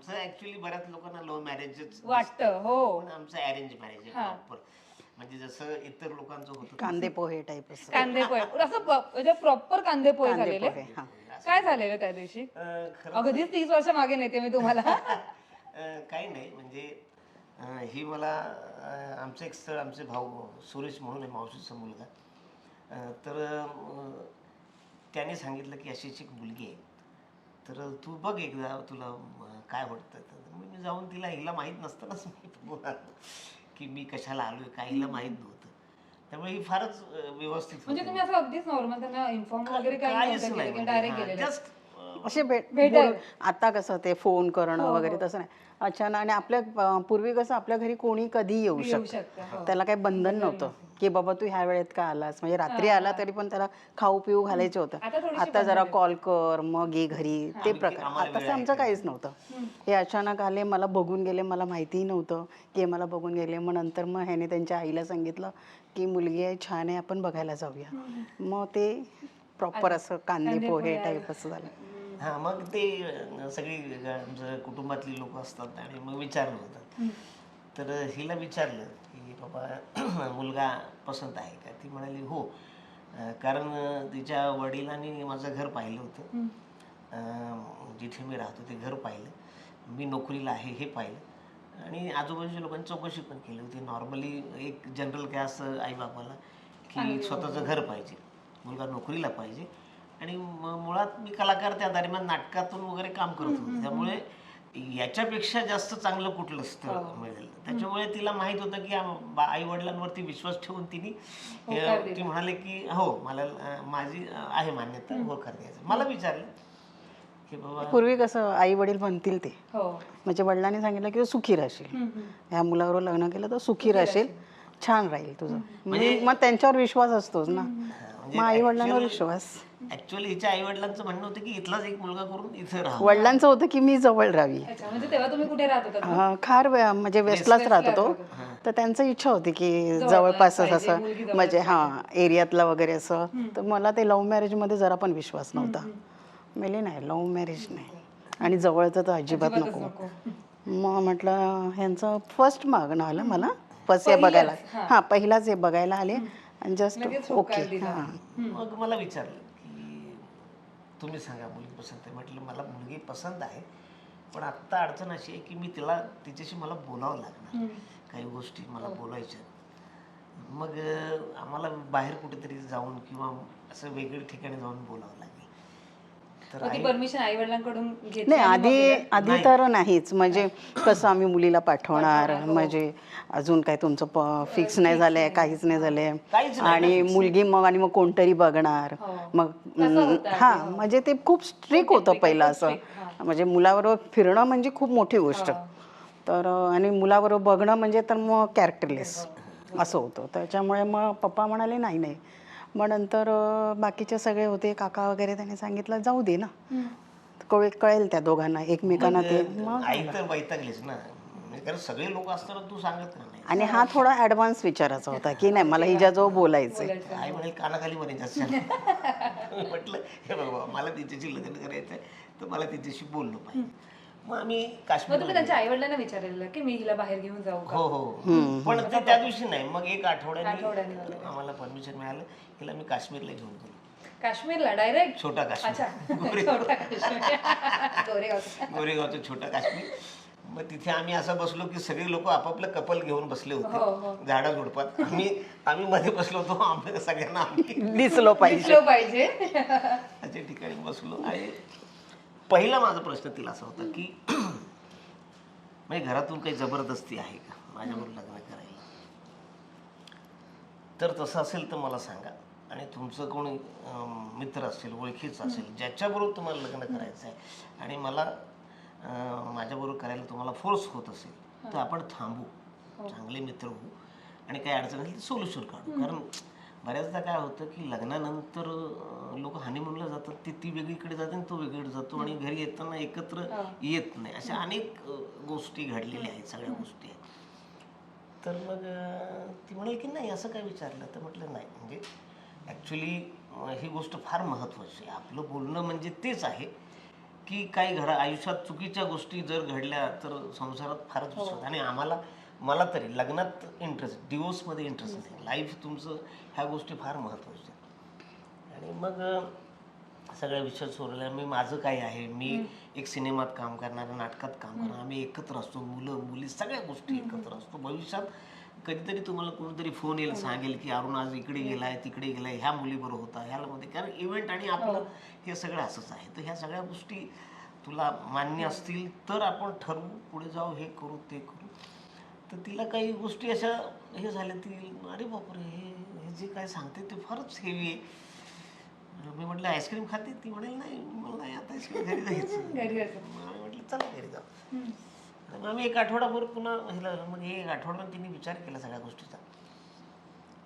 आमचं ऍक्च्युली बऱ्याच लोकांना लव्ह मॅरेजच वाटतं हो. पण आमचं अरेंज मॅरेज आहे प्रॉपर म्हणजे जसं इतर लोकांचं होतं कांदे पोहे टाईप असं. कांदे पोहे. असं प- म्हणजे प्रॉपर कांदे पोहे कांदे झालेले? पोहे हा. काय झालेलं त्या दिवशी? अं, खरं अगदीच तीस वर्ष मागे नेते मी तुम्हाला. अं, काही नाही. म्हणजे अं, ही मला अं, आमचं एक स्थळ आमचे भाऊ सुरेश म्हणून आहे मावशीचा मुलगा. अं, तर अं, त्याने सांगितलं की अशी अशी एक मुलगी आहे. तर तू बघ एकदा तुला काय वाटतं तर. मग मी जाऊन तिला हिला माहीत नसतानाच मी आलो की मी कशाला आलोय काय हिला माहीत नव्हतं. त्यामुळे ही फारच व्यवस्थित म्हणजे. तुम्ही असं अगदीच नॉर्मल त्यांना इन्फॉर्म वगैरे काही काहीच म्हणजे, हां, असे भेट भेटायला. आता कसं ते फोन करणं वगैरे तसं नाही. अचानक आणि आपल्या अं, पूर्वी कसं आपल्या घरी कोणी कधी येऊ येऊ शकतं? शकतं हो. त्याला काही बंधन नव्हतं. की बाबा तू ह्या वेळेत का आलास? म्हणजे रात्री आला तरी पण त्याला खाऊ पिऊ घालायचे होतं. आता थोडीशी आता जरा कॉल कर मग ये घरी. ते प्रकार. आम्हाला आता आमचं काहीच नव्हतं. हे अचानक आले मला बघून गेले मला माहितीही नव्हतं की हे मला बघून गेले. मग नंतर मग ह्याने त्यांच्या आईला सांगितलं की मुलगी आहे छान आहे आपण बघायला जाऊया. मग ते प्रॉपर असं कांदे पोहे टाईप असं झालं. हा मग ते सगळी कुटुंबातली लोक असतात आणि मग विचारलं होतं. तर हिला विचारलं की बाबा मुलगा पसंत आहे का? ती म्हणाली हो. कारण तिच्या वडिलांनी माझं घर पाहिलं होतं. जिथे मी राहतो ते घर पाहिलं. मी नोकरीला आहे हे पाहिलं. आणि आजूबाजूच्या लोकांनी चौकशी पण केली होती. नॉर्मली एक जनरल काय असतं आईबापाला की स्वतःचं घर पाहिजे. मुलगा नोकरीला पाहिजे. आणि म- मुळात मी कलाकार त्या दरम्यान नाटकातून वगैरे काम करत होतो. त्यामुळे याच्यापेक्षा जास्त चांगलं कुठलं स्थळ मिळेल. त्याच्यामुळे तिला माहीत होतं की आई वडिलांवरती विश्वास ठेवून तिने ती म्हणाले की हो मला माझी आहे मान्यता होकार द्यायचं. मला विचारलं की बाबा पूर्वी कसं आई वडील म्हणतील ते. हो. म्हणजे वडिलांनी सांगितलं की तू सुखी राहशील. ह्या मुलाबरोबर लग्न केलं तर सुखी राहशील. छान राहील तुझं. म्हणजे मग त्यांच्यावर विश्वास असतोच ना. मग आई वडिलांवर विश्वास. ऍक्च्युअली हिच्या आई वडिलांचं म्हणणं होतं की इथलाच एक मुलगा करून इथे राहा. वडिलांचं होतं की मी जवळ राहावी. अच्छा म्हणजे तेव्हा तुम्ही कुठे राहत होता अं, खार वे- म्हणजे वेस्टलाच राहत होतो. तर त्यांचं इच्छा होती की जवळपास असं म्हणजे हां एरियातला वगैरे असं. तर मला ते लव्ह मॅरेजमध्ये जरा पण विश्वास नव्हता. मेले नाही लव्ह मॅरेज नाही. आणि जवळचं तर अजिबात नको. मग म्हटलं ह्यांचं फर्स्ट मागणं आलं मला. फर्स्ट हे बघायला हां. पहिलाच हे बघायला आले. आणि जस्ट ओके. हां. मग मला विचारलं की तुम्ही सांगा मुलगी पसंत आहे. म्हटलं मला मुलगी पसंत आहे पण आत्ता अडचण अशी आहे की मी तिला तिच्याशी मला बोलावं लागणार. काही गोष्टी मला बोलायच्या आहेत. मग आम्हाला बाहेर कुठेतरी जाऊन किंवा असं वेगळ्या ठिकाणी जाऊन बोलावं लागेल. तर ती परमिशन आई वडिलांकडून घेतली नाही आधी आधी तर नाहीच. म्हणजे कसं आम्ही मुलीला पाठवणार? म्हणजे अजून काय तुमचं फिक्स नाही झालंय काहीच नाही झालंय. काहीच आणि मुलगी मग आणि मग कोणतरी बघणार. मग हा म्हणजे ते खूप स्ट्रिक होतं पहिलं असं. म्हणजे मुलाबरोबर फिरणं म्हणजे खूप मोठी गोष्ट. तर आणि मुलाबरोबर बघणं म्हणजे तर मग कॅरेक्टरलेस असं होतं. त्याच्यामुळे मग पप्पा म्हणाले नाही नाही. मग नंतर बाकीचे सगळे होते काका वगैरे त्यांनी सांगितलं जाऊ दे ना. कळे कळेल त्या दोघांना एकमेकांना ते. मग आई तर वैतागलीच ना. म्हणजे कारण सगळे लोक असताना तू सांगत का नाही. आणि हा थोडा ऍडव्हान्स विचाराचा होता की नाही मला हिच्याजवळ बोलायचंय. आई म्हणेल कानाखाली म्हणायचं म्हटलं हे बाबा मला तिच्याशी लग्न करायचं आहे तर मला तिच्याशी बोललं पाहिजे. मग आम्ही मग काश्मीर त्यांच्या आई वडिलांना विचारलेलं की मी हिला बाहेर घेऊन जाऊ का? हो हो. पण ते त्या दिवशी नाही. मग एक आठवड्याने आम्हाला परमिशन मिळालं. हिला मी काश्मीरला घेऊन गेलो. काश्मीरला डायरेक्ट छोटा काश्मीर. अच्छा. छोटा काश्मीर. गोरेगावचा गोरेगावचं छोटा काश्मीर. मग तिथे आम्ही असं बसलो की सगळे लोक आपापलं कपल घेऊन बसले हो, होते झाडा झुडपात. आम्ही आम्ही मध्ये बसलो होतो. आम्ही सगळ्यांना आम्ही दिसलो पाहिजे. दिसलं पाहिजे. अशा ठिकाणी बसलो. आणि पहिला माझा प्रश्न तिला असा होता की म्हणजे घरातून काही जबरदस्ती आहे का? माझ्याबरोबर लग्न करायला. तर तसं असेल तर मला सांगा. आणि तुमचं कोणी मित्र असेल ओळखीचं असेल ज्याच्याबरोबर तुम्हाला लग्न करायचं आहे आणि मला माझ्याबरोबर करायला तुम्हाला फोर्स होत असेल तर आपण थांबू. चांगले मित्र होऊ. आणि काही अडचण असेल तर सोल्युशन काढू. कारण बऱ्याचदा काय होतं की लग्नानंतर लोक हनीमूनला जातात ते ती वेगळीकडे जाते आणि तो वेगळीकडे जातो आणि घरी येताना एकत्र येत नाही. अशा अनेक गोष्टी घडलेल्या आहेत सगळ्या गोष्टी आहेत. तर मग ती म्हणाली की नाही असं काय विचारलं? तर म्हटलं नाही म्हणजे ॲक्च्युली ही गोष्ट फार महत्त्वाची आहे. आपलं बोलणं म्हणजे तेच आहे की काही घडा आयुष्यात चुकीच्या गोष्टी जर घडल्या तर संसारात फारच विश्वास आणि आम्हाला मला तरी लग्नात इंटरेस्ट डिवोर्समध्ये इंटरेस्ट नाही. लाईफ तुमचं ह्या गोष्टी फार महत्त्वाच्या आहेत. आणि मग सगळ्या विषय सोडल्या. मी माझं काय आहे? मी एक सिनेमात काम करणार नाटकात काम करणार. आम्ही एकत्र असतो. मुलं मुली सगळ्या गोष्टी एकत्र असतो. भविष्यात कधीतरी तुम्हाला कोणीतरी फोन येईल सांगेल की अरुण आज इकडे गेलाय तिकडे गेलाय. ह्या मुलीबरोबर होता. ह्या मध्ये कारण इव्हेंट आणि आपलं हे सगळं असंच आहे. तर ह्या सगळ्या गोष्टी तुला मान्य असतील तर आपण ठरवू पुढे जाऊ हे करू ते करू. तर तिला काही गोष्टी अशा हे झाल्या ती अरे बापरे हे हे जे काय सांगते ते फारच हेवी आहे. मी म्हटलं आईस्क्रीम खाते? ती म्हणेल नाही मला नाही आता आईस्क्रीम घरी जायचं. आम्ही म्हटलं चला घरी जाऊ. आम्ही एक आठवडाभर पुन्हा हिला मग हे एक आठवड्यानं तिने विचार केला सगळ्या गोष्टीचा.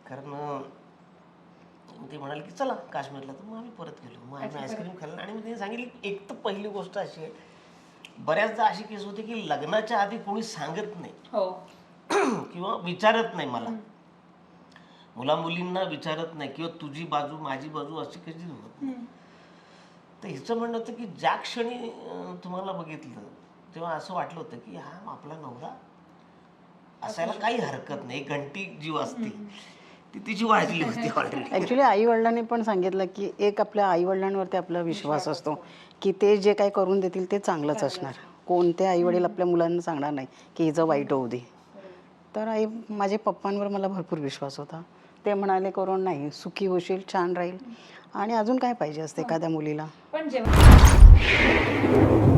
कारण ती म्हणाली की चला काश्मीरला. तर मग आम्ही परत गेलो. मग आम्ही आईस्क्रीम खाल्लं आणि मग तिने सांगितली एक तर पहिली गोष्ट अशी आहे बऱ्याचदा अशी केस होते की लग्नाच्या आधी कोणी सांगत नाही. हो. किंवा विचारत नाही मला. मुला मुलींना विचारत नाही किंवा तुझी बाजू माझी बाजू अशी कधी होत नाही. तर हिचं म्हणणं होतं की ज्या क्षणी तुम्हाला बघितलं तेव्हा असं वाटलं होतं की हा आपला नवरा असायला काही हरकत नाही. घंटी जी असते. ती तिची वाजली होती ऑलरेडी ॲक्च्युली आई वडिलांनी पण सांगितलं की एक आपल्या आई वडिलांवरती आपला विश्वास असतो की ते जे काही करून देतील ते चांगलंच असणार. कोणते आई वडील आपल्या मुलांना सांगणार नाही की हिचं वाईट होऊ दे. तर आई माझ्या पप्पांवर मला भरपूर विश्वास होता. ते म्हणाले करून नाही सुखी होशील छान राहील. आणि अजून काय पाहिजे असते एखाद्या मुलीला? पण जेव्हा